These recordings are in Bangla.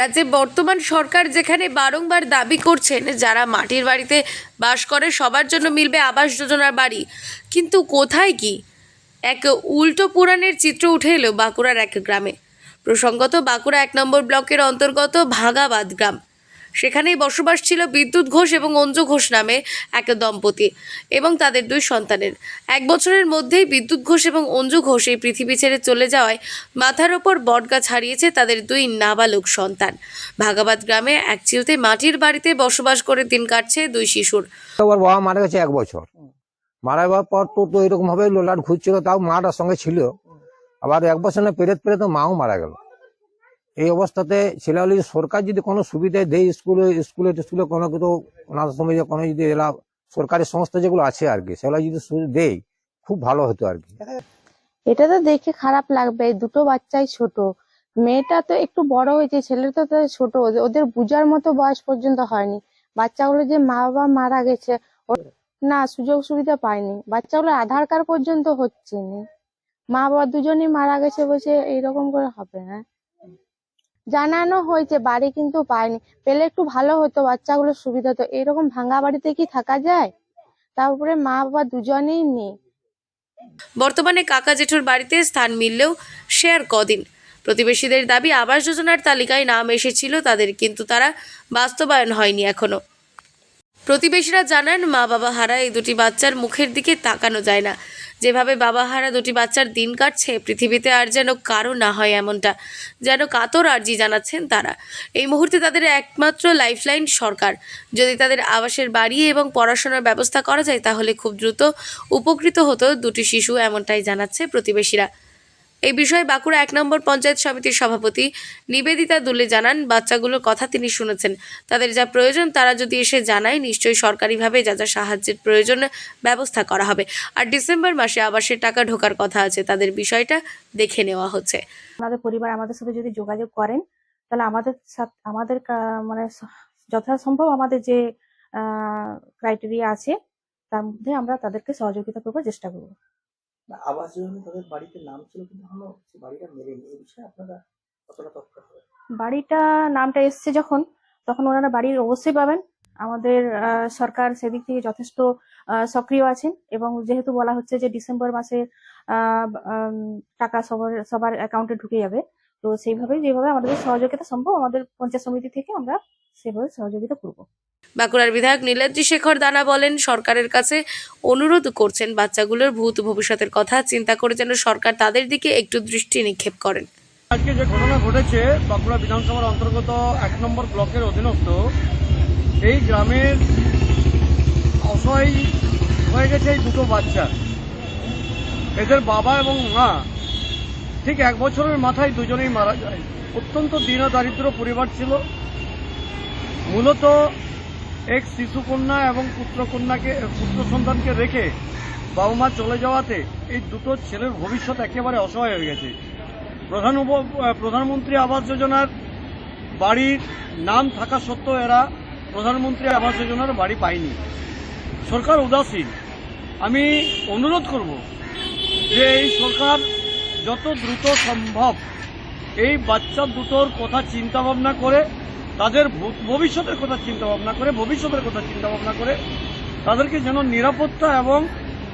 রাজ্যে বর্তমান সরকার যেখানে বারংবার দাবি করছেন যারা মাটির বাড়িতে বাস করে, সবার জন্য মিলবে আবাস যোজনার বাড়ি। কিন্তু কোথায় কি? এক উল্টো পুরাণের চিত্র উঠে এলো বাঁকুড়ার এক গ্রামে। প্রসঙ্গত বাঁকুড়া এক নম্বর ব্লকের অন্তর্গত ভাগাবাদ গ্রাম। সেখানেই বসবাস ছিল বিদ্যুৎ ঘোষ এবং অঞ্জু ঘোষ নামে এক দম্পতি এবং তাদের দুই সন্তানের। এক বছরের মধ্যেই বিদ্যুৎ ঘোষ এবং অঞ্জু ঘোষ এই পৃথিবী ছেড়ে চলে যাওয়ায় মাথার ওপর বটগাছ হারিয়েছে তাদের দুই নাবালক সন্তান। ভাগাবাদ গ্রামে এক চিলতে মাটির বাড়িতে বসবাস করে দিন কাটছে দুই শিশুর। বাবা মারা গেছে এক বছর। মারা যাওয়ার পর তো তো এরকম ভাবে লোলাট ঘুরছিল তাও মাটার সঙ্গে ছিল। আবার এক বছর না পেরেত পেরে তো মাও মারা গেল। এই অবস্থাতে ছেলেগুলি সরকার যদি কোনো সুবিধা দেয় স্কুলে স্কুলে স্কুলে কোনো ওনার সময় যে কোনো যদি এলা সরকারি সংস্থা যেগুলো আছে আর কি, সেগুলো যদি দেয়, খুব ভালো হতো আর কি। এটা তো দেখে খারাপ লাগবে, দুটো বাচ্চাই ছোট। মেয়েটা তো একটু বড় হয়েছে, ছেলেটা তো ছোট, ওদের- বুঝার মতো বয়স পর্যন্ত হয়নি। বাচ্চাগুলো যে মা বাবা মারা গেছে না সুযোগ সুবিধা পায়নি। বাচ্চাগুলো আধার কার্ড পর্যন্ত হচ্ছে না। মা বাবা দুজনই মারা গেছে বলছে, এইরকম করে হবে না। জানানো হয়েছে, বাড়ি কিন্তু পায়নি। পেলে একটু ভালো হতো, বাচ্চাগুলোর সুবিধা তো এরকম ভাঙা বাড়িতে কি থাকা যায়? তারপরে মা বাবা দুজনেই নেই। বর্তমানে কাকা জেঠুর বাড়িতে স্থান মিললেও আর কদিন। প্রতিবেশীদের দাবি, আবাস যোজনার তালিকায় নাম এসেছিল তাদের, কিন্তু তারা বাস্তবায়ন হয়নি এখনও। প্রতিবেশীরা জানান, মা বাবা হারা এই দুটি বাচ্চার মুখের দিকে তাকানো যায় না। যেভাবে বাবা হারা দুটি বাচ্চার দিন কাটছে, পৃথিবীতে আর যেন কারও না হয় এমনটা, যেন কাতর আর্জি জানাচ্ছেন তারা। এই মুহূর্তে তাদের একমাত্র লাইফলাইন সরকার। যদি তাদের আবাসের বাড়ি এবং পড়াশোনার ব্যবস্থা করা যায়, তাহলে খুব দ্রুত উপকৃত হতো দুটি শিশু, এমনটাই জানাচ্ছে প্রতিবেশীরা। এই বিষয়ে বাঁকুড়া এক নম্বর পঞ্চায়েত সমিতির সভাপতি নিবেদিতা দুলে জানান, বাচ্চাগুলোর কথা তিনি শুনেছেন। তাদের যা প্রয়োজন তারা যদি এসে জানায়, নিশ্চয়ই সরকারিভাবে যা যা সাহায্যের প্রয়োজন ব্যবস্থা করা হবে। আর ডিসেম্বর মাসে আবাসের টাকা ঢোকার কথা আছে, তাদের বিষয়টা দেখে নেওয়া হচ্ছে। আমাদের পরিবার আমাদের সাথে যদি যোগাযোগ করেন, তাহলে আমাদের সাথে, আমাদের মানে যথাসম্ভব আমাদের যে ক্রাইটেরিয়া আছে, তার মধ্যে আমরা তাদেরকে সহযোগিতা করবার চেষ্টা করব। না, আবাস যোজনা তাদের বাড়িতে নাম ছিল কিন্তু এখনও সে বাড়িটা মেলেনি। এই বিষয়ে আপনারা কতটা তৎপর হবে বাড়িটা নামটা এসছে যখন তখন ওনারা বাড়ির অবশ্যই পাবেন। আমাদের সরকার সেদিক থেকে যথেষ্ট সক্রিয় আছেন এবং যেহেতু বলা হচ্ছে যে ডিসেম্বর মাসে টাকা সবার সবার অ্যাকাউন্টে ঢুকে যাবে তো সেইভাবে যেভাবে আমাদের সহযোগিতা সম্ভব আমাদের পঞ্চায়েত সমিতি থেকে আমরা সেভাবে সহযোগিতা করব। বাঁকুড়ার বিধায়ক নীলাদ্রি শেখর দানা বলেন সরকারের কাছে অনুরোধ করছেন বাচ্চাগুলোর ভূত ভবিষ্যতের কথা চিন্তা করে যেন সরকার তাদের দিকে একটু দৃষ্টি নিক্ষেপ করেন। আজকে যে ঘটনা ঘটেছে বাঁকুড়া বিধানসভার অন্তর্গত এক নম্বর ব্লকের অধীনস্থ এই গ্রামের অসহায় হয়ে গেছে এই দুটো বাচ্চা। এদের বাবা এবং মা ঠিক এক বছরের মাথায় দুজনেই মারা যায়। অত্যন্ত দীন দারিদ্র পরিবার ছিল। মূলত এক শিশুকন্যা এবং পুত্রকন্যাকে, পুত্র সন্তানকে রেখে বাবা মা চলে যাওয়াতে এই দুটো ছেলের ভবিষ্যৎ একেবারে অসহায় হয়ে গেছে। প্রধান উপ- প্রধানমন্ত্রী আবাস যোজনার বাড়ির নাম থাকা সত্ত্বেও এরা প্রধানমন্ত্রী আবাস যোজনার বাড়ি পায়নি। সরকার উদাসীন। আমি অনুরোধ করব যে এই সরকার যত দ্রুত সম্ভব এই বাচ্চা দুটোর কথা চিন্তা ভাবনা করে, তাদের ভবিষ্যতের কথা চিন্তা ভাবনা করে, ভবিষ্যতের কথা চিন্তা ভাবনা করে, তাদেরকে যেন নিরাপত্তা এবং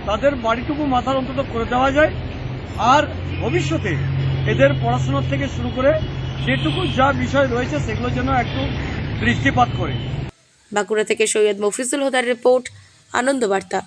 তাদের বাড়িটুকু মাথার অন্তত করে দেওয়া যায়। আর ভবিষ্যতে এদের পড়াশোনার থেকে শুরু করে যেটুকু যা বিষয় রয়েছে সেগুলো যেন একটু দৃষ্টিপাত করে। বাঁকুড়া থেকে সৈয়দ মফিজুল হোদার রিপোর্ট আনন্দ বার্তা